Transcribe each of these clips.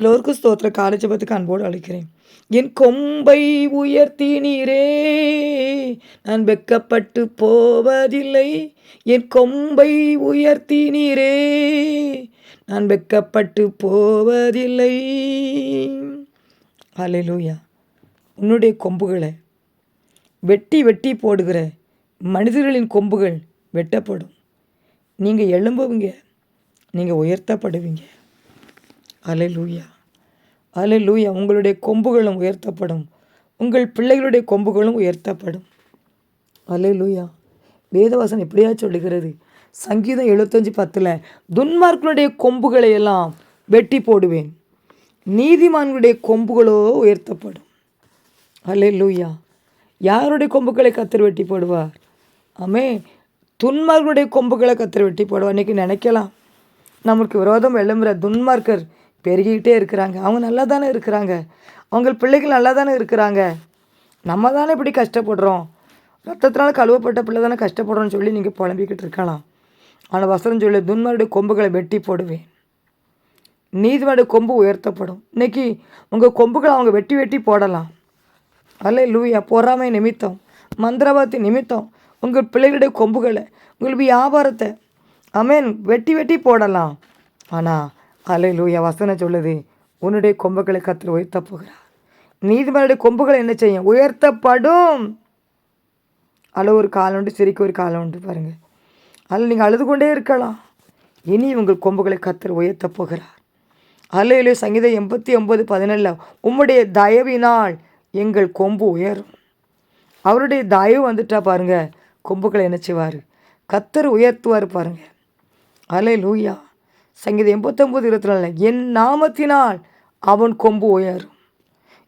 எல்லோருக்கும் ஸ்தோத்திர காலஜபத்துக்கு அன்போடு அழைக்கிறேன். என் கொம்பை உயர்த்தினீரே நான் வெக்கப்பட்டு போவதில்லை. என் கொம்பை உயர்த்தினீரே நான் வெக்கப்பட்டு போவதில்லை. அல்லேலூயா உன்னுடைய கொம்புகளை வெட்டி வெட்டி போடுகிற மனிதர்களின் கொம்புகள் வெட்டப்படும். நீங்கள் எழும்புவீங்க நீங்கள் உயர்த்தப்படுவீங்க. அலைலூயா அலைலூயா உங்களுடைய கொம்புகளும் உயர்த்தப்படும். உங்கள் பிள்ளைகளுடைய கொம்புகளும் உயர்த்தப்படும். அலைலூயா வேதவாசன் எப்படியா சொல்லுகிறது? சங்கீதம் எழுபத்தஞ்சு பத்தில் துன்மார்க்கனுடைய கொம்புகளை எல்லாம் வெட்டி போடுவேன். நீதிமான்களுடைய கொம்புகளோ உயர்த்தப்படும். அல்லேலூயா யாருடைய கொம்புகளை கத்தர் வெட்டி போடுவார்? ஆமே துன்மார்களுடைய கொம்புகளை கத்தர் வெட்டி போடுவார். இன்றைக்கி நினைக்கலாம். நமக்கு விரோதம் எழும்புற துன்மார்க்கர் பெருகிக்கிட்டே இருக்கிறாங்க. அவங்க நல்லா தானே இருக்கிறாங்க. அவங்க பிள்ளைகள் நல்லா தானே இருக்கிறாங்க. நம்ம தானே இப்படி கஷ்டப்படுறோம். ரத்தத்தினால கழுவப்பட்ட பிள்ளை தானே கஷ்டப்படுறோம்னு சொல்லி நீங்கள் புலம்பிக்கிட்டு இருக்கலாம். ஆனால் வசனம் சொல்லி துன்மாருடைய கொம்புகளை வெட்டி போடுவேன். நீதிமன்ற கொம்பு உயர்த்தப்படும். இன்றைக்கி உங்கள் கொம்புகளை அவங்க வெட்டி வெட்டி போடலாம். அல்ல லூயா பொறாமை நிமித்தம் மந்திரவாதி நிமித்தம் உங்கள் பிள்ளைகளுடைய கொம்புகளை உங்கள் வியாபாரத்தை அமேன் வெட்டி வெட்டி போடலாம். ஆனால் அலை லூயா வசனம் சொல்லுது உன்னுடைய கொம்புகளை கத்திர உயர்த்த போகிறார். நீதிமன்றுடைய கொம்புகளை என்ன செய்யும்? உயர்த்தப்படும். அழ ஒரு காலம் உண்டு சிரிக்க ஒரு காலம் உண்டு பாருங்கள் அதில் நீங்கள் அழுது கொண்டே இருக்கலாம். இனி உங்கள் கொம்புகளை கத்தர் உயர்த்த போகிறார். அலையிலே சங்கீதம் எண்பத்தி ஒம்பது பதினேழில் உம்முடைய தயவினால் எங்கள் கொம்பு உயரும். அவருடைய தயவு வந்துட்டா பாருங்க கொம்புகளை என்ன செய்வார்? கத்தர் உயர்த்துவார் பாருங்கள் அலை லூயா சங்கீதம் எண்பத்தொம்பது இருபத்தி நாலு என் நாமத்தினால் அவன் கொம்பு உயரும்.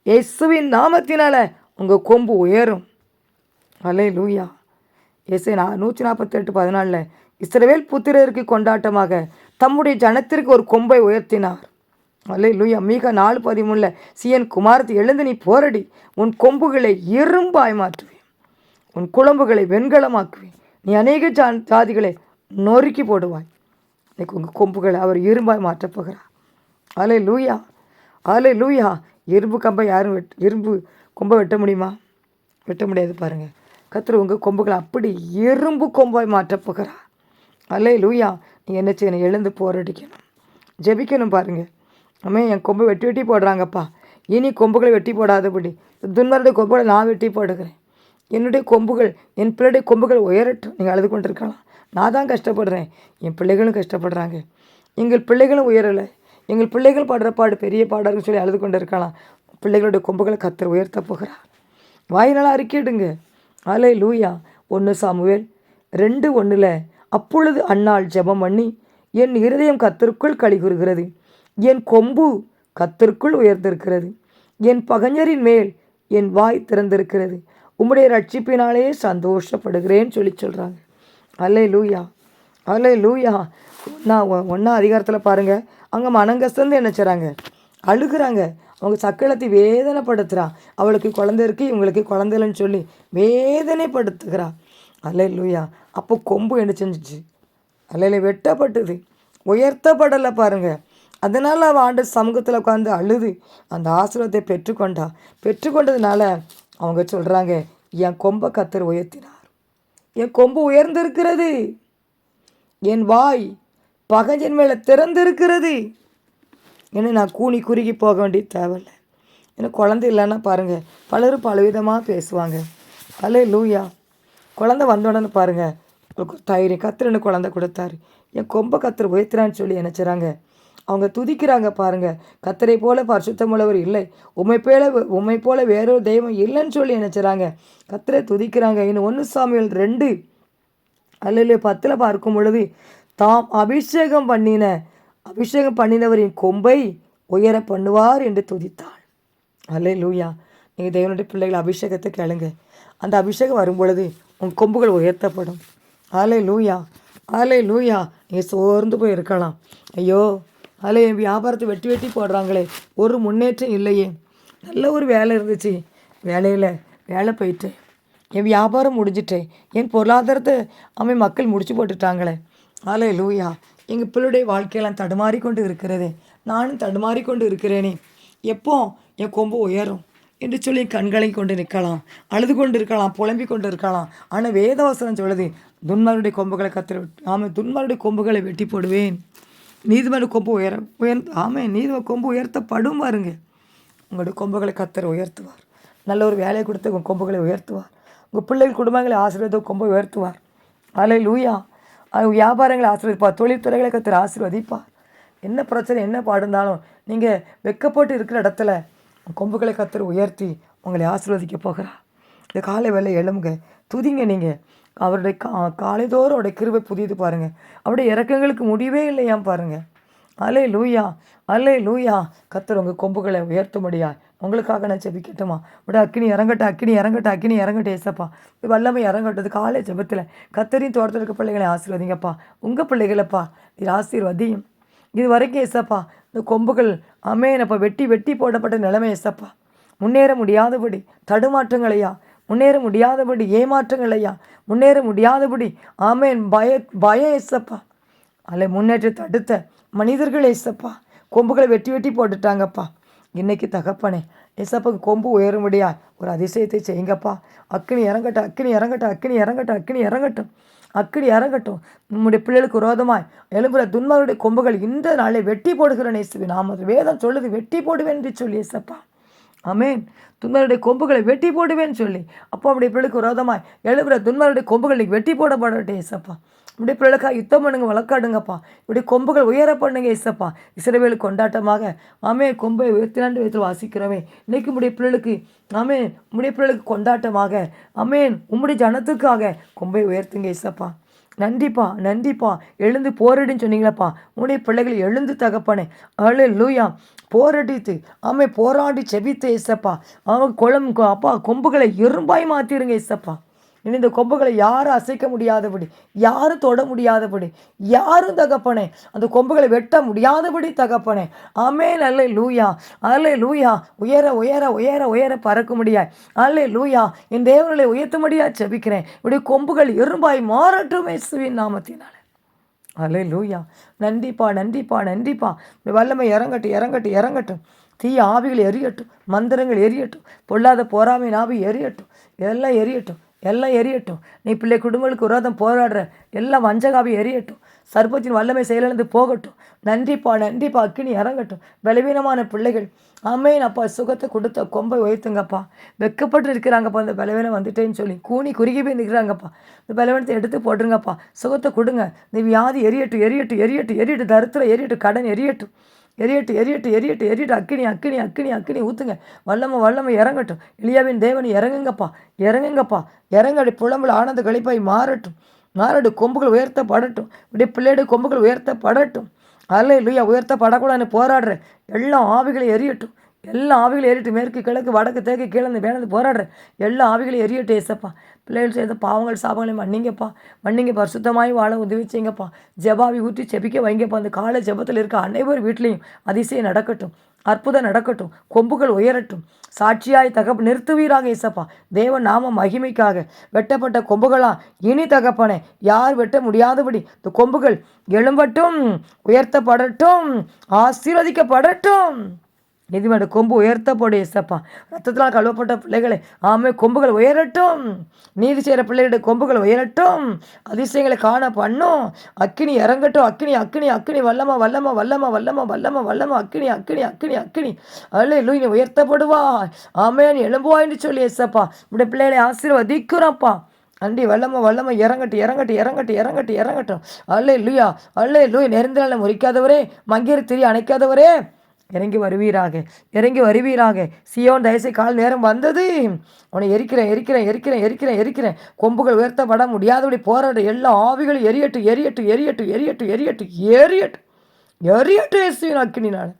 இயேசுவின் நாமத்தினால உங்கள் கொம்பு உயரும். அலே லூயா இயேசு நான் நூற்றி நாற்பத்தெட்டு பதினாலில் இஸ்ரவேல் புத்திரருக்கு கொண்டாட்டமாக தம்முடைய ஜனத்திற்கு ஒரு கொம்பை உயர்த்தினார். அல்லே லூயா மிக நாலு பதிமூணில் சிஎன் குமாரத்தை எழுந்து நீ போரடி. உன் கொம்புகளை இரும்பாய் மாற்றுவேன். உன் குழம்புகளை வெண்கலமாக்குவேன். நீ அநேக ஜா ஜாதிகளை நொறுக்கி போடுவாய். இன்னைக்கு உங்கள் கொம்புகளை அவர் இரும்பாய் மாற்றப் போகிறார். அலே லூயா அலே லூயா இரும்பு கம்பை யாரும் வெட் இரும்பு கொம்பை வெட்ட முடியுமா? வெட்ட முடியாது பாருங்கள் கத்திர உங்கள் கொம்புகளை அப்படி இரும்பு கொம்பாய் மாற்றப் போகிறார். அலே லூயா நீ என்ன செய்யணும்? எழுந்து போராடிக்கணும். ஜெபிக்கணும் பாருங்கள் அம்மே என் கொம்பை வெட்டி வெட்டி போடுறாங்கப்பா. இனி கொம்புகளை வெட்டி போடாதபடி. துன்மருடைய கொம்புகளை நான் வெட்டி போடுகிறேன். என்னுடைய கொம்புகள் என் பிள்ளைடைய கொம்புகள் உயரட்டும். நீங்கள் அழுது கொண்டிருக்கலாம். நான் தான் கஷ்டப்படுறேன். என் பிள்ளைகளும் கஷ்டப்படுறாங்க. எங்கள் பிள்ளைகளும் உயரலை. எங்கள் பிள்ளைகள் பாடுற பாடு பெரிய பாடாருன்னு சொல்லி அழுது கொண்டு இருக்கலாம் பிள்ளைகளுடைய கொம்புகளை கத்தர் உயர்த்த போகிறார். வாயினால் அறிக்கையிடுங்க. அலை லூயா ஒன்று சாமுவேல் ரெண்டு ஒன்றில் அப்பொழுது அன்னாள் ஜெபம் பண்ணி என் இருதயம் கத்தருக்குள் கழிகுறுகிறது என் கொம்பு கத்தருக்குள் உயர்ந்திருக்கிறது. என் பகஞ்சரின் மேல் என் வாய் திறந்திருக்கிறது. உம்முடைய ரட்சிப்பினாலே சந்தோஷப்படுகிறேன்னு சொல்லி சொல்கிறாங்க அல்லே லூயா அல்லே லூயா நான் ஒன்றா அதிகாரத்தில் பாருங்கள் அங்கே மனங்கஸ்தந்து என்ன செய்கிறாங்க அழுகிறாங்க. அவங்க சக்களத்தை வேதனைப்படுத்துகிறான் அவளுக்கு குழந்தை இருக்குது இவங்களுக்கு குழந்தை இல்லைன்னு சொல்லி வேதனைப்படுத்துகிறான் அல்ல லூயா அப்போ கொம்பு என்ன செஞ்சிச்சு? அல்லையில வெட்டப்பட்டது. உயர்த்தப்படலை பாருங்கள் அதனால் அவள் ஆண்டு சமூகத்தில் உட்காந்து அழுது. அந்த ஆசிரியத்தை பெற்றுக்கொண்டா. பெற்றுக்கொண்டதுனால அவங்க சொல்கிறாங்க என் கொம்பை கத்தர் உயர்த்தினா என் கொம்பு உயர்ந்திருக்கிறது. என் வாய் பகஞ்சன் மேலே திறந்திருக்கிறது. ஏன்னா நான் கூனி குறுகி போக வேண்டிய தேவையில்லை. ஏன்னா குழந்தை இல்லைன்னா பாருங்கள் பலரும் பலவிதமாக பேசுவாங்க. அலே லூயா குழந்தை வந்தோடனே பாருங்கள் உங்களுக்கு தைரியம் கத்திரன்னு குழந்தை கொடுத்தாரு. என் கொம்பை கத்திர உயர்த்துறான்னு சொல்லி நினச்சிறாங்க. அவங்க துதிக்கிறாங்க பாருங்க. கத்தரை போல பரிசுத்தமுள்ளவர் இல்லை. உண்மை போல உண்மை போல வேறொரு தெய்வம் இல்லைன்னு சொல்லி நினச்சிறாங்க. கத்தரை துதிக்கிறாங்க. இன்னும் ஒன்று சாமியல் ரெண்டு அல்ல பத்தில் பார்க்கும் பொழுது தாம் அபிஷேகம் பண்ணின அபிஷேகம் பண்ணினவரின் கொம்பை உயர பண்ணுவார் என்று துதித்தாள். அல்ல லூயா நீங்கள் தேவனுடைய பிள்ளைகள் அபிஷேகத்தை கேளுங்க. அந்த அபிஷேகம் வரும் பொழுது உன் கொம்புகள் உயர்த்தப்படும். அலை லூயா ஆலே லூயா நீங்கள் சோர்ந்து போய் இருக்கலாம். ஐயோ அதில் என் வியாபாரத்தை வெட்டி வெட்டி போடுறாங்களே. ஒரு முன்னேற்றம் இல்லையே. நல்ல ஒரு வேலை இருந்துச்சு. வேலையில் வேலை போயிட்டேன் என் வியாபாரம் முடிஞ்சிட்டேன் என் பொருளாதாரத்தை அவன் மக்கள் முடிச்சு போட்டுட்டாங்களே. ஆலே லூயா எங்கள் பிள்ளைடைய வாழ்க்கையெல்லாம் தடுமாறி கொண்டு இருக்கிறதே. நானும் தடுமாறிக்கொண்டு இருக்கிறேனே. எப்போ என் கொம்பு உயரும்? என்று சொல்லி கண்களை கொண்டு நிற்கலாம். அழுது கொண்டு இருக்கலாம். புலம்பிக் கொண்டு இருக்கலாம். ஆனால் வேதவசனம் சொல்லுது துன்மாருடைய கொம்புகளை கத்திர ஆமாம் துன்மாருடைய கொம்புகளை வெட்டி போடுவேன். நீதிமன்ற கொம்பு உயர உயர் ஆமே நீதிமன்ற கொம்பு உயர்த்தப்படும் பாருங்க. உங்களுடைய கொம்புகளை கத்தர் உயர்த்துவார். நல்ல ஒரு வேலையை கொடுத்து உங்கள் கொம்புகளை உயர்த்துவார். உங்கள் பிள்ளைகள் குடும்பங்களை ஆசீர்வாதம் கொம்பை உயர்த்துவார். அலை லூயா அது வியாபாரங்களை ஆசீர்வதிப்பார். தொழில்துறைகளை கத்தர் ஆசீர்வதிப்பார். என்ன பிரச்சனை என்ன பாடுந்தாலும் நீங்கள் வெக்கப்பட்டு இருக்கிற இடத்துல கொம்புகளை கத்தர் உயர்த்தி உங்களை ஆசீர்வதிக்க போகிறா இந்த காலை வேலை எழும்புங்க. துதிங்க நீங்கள் அவருடைய கா காலைதோறும் அவருடைய கிருவை புதியது பாருங்கள் அவருடைய இறக்கங்களுக்கு முடிவே இல்லையாம் பாருங்கள் அலே லூயா அலே லூயா கத்தர் உங்கள் கொம்புகளை உயர்த்த முடியா உங்களுக்காக நான் செபிக்கட்டுமா விட அக்கினி இறங்கட்டும் அக்கினி இறங்கட்டும் அக்கினி இறங்கட்டும் ஏசப்பா. வல்லமை இறங்கட்டது காலை ஜெபத்தில். கத்தரியும் தோட்டத்திற்கு இருக்க பிள்ளைகளை ஆசீர்வதிங்கப்பா. உங்கள் பிள்ளைகளப்பா இது ஆசீர்வதியும். இது வரைக்கும் ஏசப்பா இந்த கொம்புகள் அமேனப்பா வெட்டி வெட்டி போடப்பட்ட நிலைமை ஏசப்பா. முன்னேற முடியாதபடி தடுமாற்றங்களையா முன்னேற முடியாதபடி ஏமாற்றங்களையா முன்னேற முடியாதபடி ஆமேன் பய பயம் ஏசப்பா. அல்ல முன்னேற்றத்தை அடுத்த மனிதர்கள் ஏசப்பா. கொம்புகளை வெட்டி வெட்டி போட்டுட்டாங்கப்பா. இன்னைக்கு தகப்பனே ஏசப்பா கொம்பு உயரும்படியா ஒரு அதிசயத்தை செய்யுங்கப்பா. அக்கினி இறங்கட்டும் அக்கினி இறங்கட்டும் அக்கினி இறங்கட்டும் அக்கினி இறங்கட்டும் அக்கினி இறங்கட்டும். நம்முடைய பிள்ளைகளுக்கு விரோதமாய் எழும்புற துன்மருடைய கொம்புகள் இந்த நாளை வெட்டி போடுகிறேன் இயேசுவி நாம வேதம் சொல்லுது வெட்டி போடுவேன் என்று சொல்லி ஏசப்பா. ஆமேன். துன்மருடைய கொம்புகளை வெட்டி போடுவேன்னு சொல்லி. அப்போ அப்படி பிள்ளைக்கு விரோதமாய் எழுபுற துன்மருடைய கொம்புகள் வெட்டி போடப்படட்டே ஏசப்பா. இப்படி பிள்ளைக்கா யுத்தம் பண்ணுங்க வளர்க்காடுங்கப்பா இப்படி கொம்புகள் உயர பண்ணுங்க ஏசப்பா. இசைவேலு கொண்டாட்டமாக ஆமே கொம்பை உயர்த்தினாண்டு விதத்தில் வாசிக்கிறோமே. இன்னைக்கு உடைய பிள்ளைகளுக்கு ஆமே உடைய பிள்ளைகளுக்கு கொண்டாட்டமாக ஆமேன் உம்முடைய ஜனத்துக்காக கொம்பை உயர்த்துங்க ஏசப்பா. நன்றிப்பா நன்றிப்பா. எழுந்து போரடின்னு சொன்னீங்களப்பா. உன்னுடைய பிள்ளைகள் எழுந்து தகப்பனே. அழு லூயா போரடித்து அவன் போராடி செவித்து இசப்பா அவன் குளம் அப்பா கொம்புகளை எறும்பாய் மாற்றிடுங்க இசப்பா இனி இந்த கொம்புகளை யாரும் அசைக்க முடியாதபடி யாரும் தொட முடியாதபடி யாரும் தகப்பனே அந்த கொம்புகளை வெட்ட முடியாதபடி தகப்பனே. அமேல் அல்ல லூயா அல்லே லூயா உயர உயர உயர உயர பறக்க முடியாய் அல்லே லூயா என் தேவர்களை உயர்த்த முடியா செபிக்கிறேன் இப்படி கொம்புகள் இரும்பாய் மாறட்டும் இயேசுவின் நாமத்தினால. அலே லூயா நன்றிப்பா நன்றிப்பா. நன்றிப்பா வல்லமை இறங்கட்டும் இறங்கட்டும் இறங்கட்டும். தீய ஆவிகள் எரியட்டும் மந்திரங்கள் எரியட்டும் பொல்லாத போராமை ஆவி எரியட்டும் எல்லாம் எரியட்டும். எல்லாம் எரியட்டும். நீ பிள்ளை குடும்பங்களுக்கு விரோதம் போராடுற எல்லாம் வஞ்சகாவி எரியட்டும். சர்பத்தின் வல்லமை செயலிழந்து போகட்டும். நன்றிப்பா நன்றிப்பா. அக்கினி இறங்கட்டும். பலவீனமான பிள்ளைகள். அம்மையின் அப்பா. சுகத்தை கொடுத்த கொம்பை உயர்த்துங்கப்பா. வெக்கப்பட்டு இருக்கிறாங்கப்பா இந்த பலவீனம் வந்துட்டேன்னு சொல்லி கூனி குறுகி போய் நிற்கிறாங்கப்பா இந்த பலவீனத்தை எடுத்து போட்டுருங்கப்பா. சுகத்தை கொடுங்க. இந்த வியாதி எரியட்டும் எரியட்டும் எரியட்டும் எரியட்டும். தருத்திரம் எரியட்டும் கடன் எரியட்டும். எரியட்டு எரியட்டு எரியட்டு எரியட்டு. அக்கினி அக்கினி அக்கினி அக்கினி. ஊற்றுங்க வல்லமை வல்லமை இறங்கட்டும். இளியாவின் தேவன் இறங்குங்கப்பா இறங்குங்கப்பா. இறங்கடி புலம்புல ஆனந்த கழிப்பாய் மாறட்டும். மாறடு கொம்புகள் உயர்த்தப்படட்டும். இப்படி பிள்ளையோட கொம்புகள் உயர்த்தப்படட்டும். அல்ல இல்லையா உயர்த்தப்படக்கூடாதுன்னு போராடுற எல்லாம் ஆவிகளையும் எரியட்டும். எல்லா ஆவிகளும் ஏறிட்டு மேற்கு கிழக்கு வடக்கு தேக்கு கீழே வேணது போராடுற எல்லா ஆவிகளையும் எரியட்டும் ஏசப்பா. பிள்ளைகள் செய்த பாவங்கள் சாபங்களையும் மன்னிங்கப்பா. மன்னிங்க பரிசுத்தமாய் வாழ உதவி செய்யுங்கப்பா ஜெபாவி ஊற்றி செபிக்க வைங்கப்பா. அந்த காலை ஜெபத்தில் இருக்க அனைவர் வீட்லேயும் அதிசயம் நடக்கட்டும். அற்புதம் நடக்கட்டும். கொம்புகள் உயரட்டும். சாட்சியாய் தகப்பு நிறுத்துவீராக இசப்பா தேவன் நாம மகிமைக்காக வெட்டப்பட்ட கொம்புகளா இனி தகப்பனே யார் வெட்ட முடியாதபடி இந்த கொம்புகள் எழும்பட்டும் உயர்த்தப்படட்டும் ஆசீர்வதிக்கப்படட்டும். நீதிமன்ற கொம்பு உயர்த்தப்படும் ஏசப்பா ரத்தத்தினால் கழுவப்பட்ட பிள்ளைகளை ஆமே கொம்புகள் உயரட்டும். நீதி செய்கிற பிள்ளைகளுடைய கொம்புகள் உயரட்டும். அதிசயங்களை காண பண்ணும். அக்கினி இறங்கட்டும். அக்கினி அக்கினி அக்கினி வல்லமா வல்லமா வல்லமா வல்லமா வல்லமா வல்லமா அக்கினி அக்கினி அக்கினி அக்கினி. அல்ல லூய் உயர்த்தப்படுவா நீ எழும்புவான்னு சொல்லி ஏசப்பா இப்படி பிள்ளைகளை ஆசீர்வதிக்கிறோம்ப்பா. அண்டி வல்லம வல்லம இறங்கட்டு இறங்கட்டு இறங்கட்டு இறங்கட்டு இறங்கட்டும். அல்லே லூயா அல்லே லூய் நெருந்தினால முறிக்காதவரே மங்கேறி திரி அணைக்காதவரே. இறங்கி வருவீராக. இறங்கி வருவீராக. சியோன் தயசை கால் நேரம் வந்தது. உன்னை எரிக்கிறேன் எரிக்கிறேன் எரிக்கிறேன் எரிக்கிறேன் எரிக்கிறேன். கொம்புகள் உயர்த்தப்பட முடியாதபடி போராட எல்லா ஆவிகளும் எரியட்டு எரியட்டு எரியட்டு எரியட்டு எரியட்டு எரியட்டு எரியட்டு இயேசுவின் நான்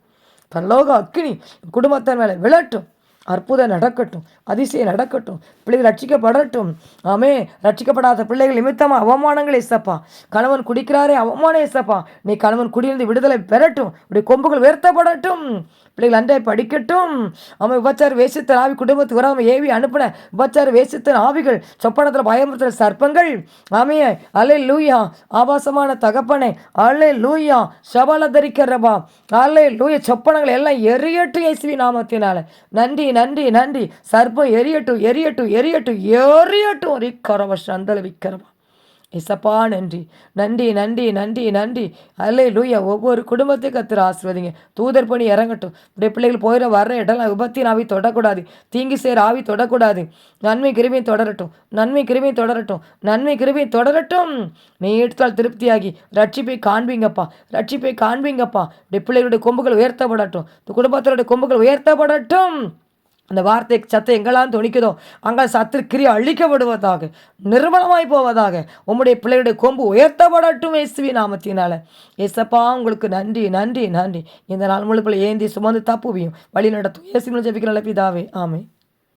பரலோக அக்கினி குடும்பத்தின் மேலே விளட்டும் அற்புதம் நடக்கட்டும் அதிசயம் நடக்கட்டும் பிள்ளைகள் ரட்சிக்கப்படட்டும். ஆமே ரட்சிக்கப்படாத பிள்ளைகள் நிமித்தமாக அவமானங்கள் இசப்பா. கணவன் குடிக்கிறாரே அவமானம் இசப்பா. நீ கணவன் குடியிருந்து விடுதலை பெறட்டும். இப்படி கொம்புகள் உயர்த்தப்படட்டும். பிள்ளைகள் அண்டை படிக்கட்டும். அவன் விபச்சார வேஷத்தின் ஆவி குடும்பத்துக்கு வராம ஏவி அனுப்பின விபச்சார வேஷத்தின் ஆவிகள் சொப்பனத்தில் பயமுறுத்துற சர்ப்பங்கள். ஆமைய அலை லூயா ஆபாசமான தகப்பனை அலை லூயா சபல தரிக்கிறபா அலை லூயா சொப்பனங்கள் எல்லாம் எரியட்டும் இயேசுவி நாமத்தினால. நன்றி நன்றி நன்றி. சர்ப்பம் எரியட்டும் எரியட்டும் எரியட்டும் எரியட்டும். ரிக்கரவ சந்தல விக்கிறவா இசப்பா நன்றி. நன்றி நன்றி நன்றி நன்றி. அல்லே லூயா ஒவ்வொரு குடும்பத்தையும் கத்துற ஆசிர்வதிங்க. தூதர் பணி இறங்கட்டும். இப்படி பிள்ளைகள் போயிட வர்ற இடம்லாம் விபத்தின் ஆவி தொடக்கூடாது. தீங்கி சேர் ஆவி தொடக்கூடாது. நன்மை கிருமியும் தொடரட்டும். நன்மை கிருமியும் தொடரட்டும். நன்மை கிருமியும் தொடரட்டும். நீட்டால் திருப்தியாகி. ரட்சிப்பை காண்பீங்கப்பா. ரட்சிப்பை காண்பீங்கப்பா. இப்படி பிள்ளைகளுடைய கொம்புகள் உயர்த்தப்படட்டும். குடும்பத்தினுடைய கொம்புகள் உயர்த்தப்படட்டும். அந்த வார்த்தை சத்தம் எங்கெல்லாம் துணிக்குதோ அங்கே சத்து அழிக்கப்படுவதாக நிர்மலமாய் போவதாக உம்முடைய பிள்ளைகளுடைய கொம்பு உயர்த்தப்படட்டும் இயேசுவி நாமத்தினால. ஏசப்பா உங்களுக்கு நன்றி நன்றி நன்றி. இந்த நாள் முழுக்குள்ள ஏந்தி சுமந்து தப்புவியும். வழி நடத்தும். இயேசு ஜபிக்கிற பிதாவே. ஆமே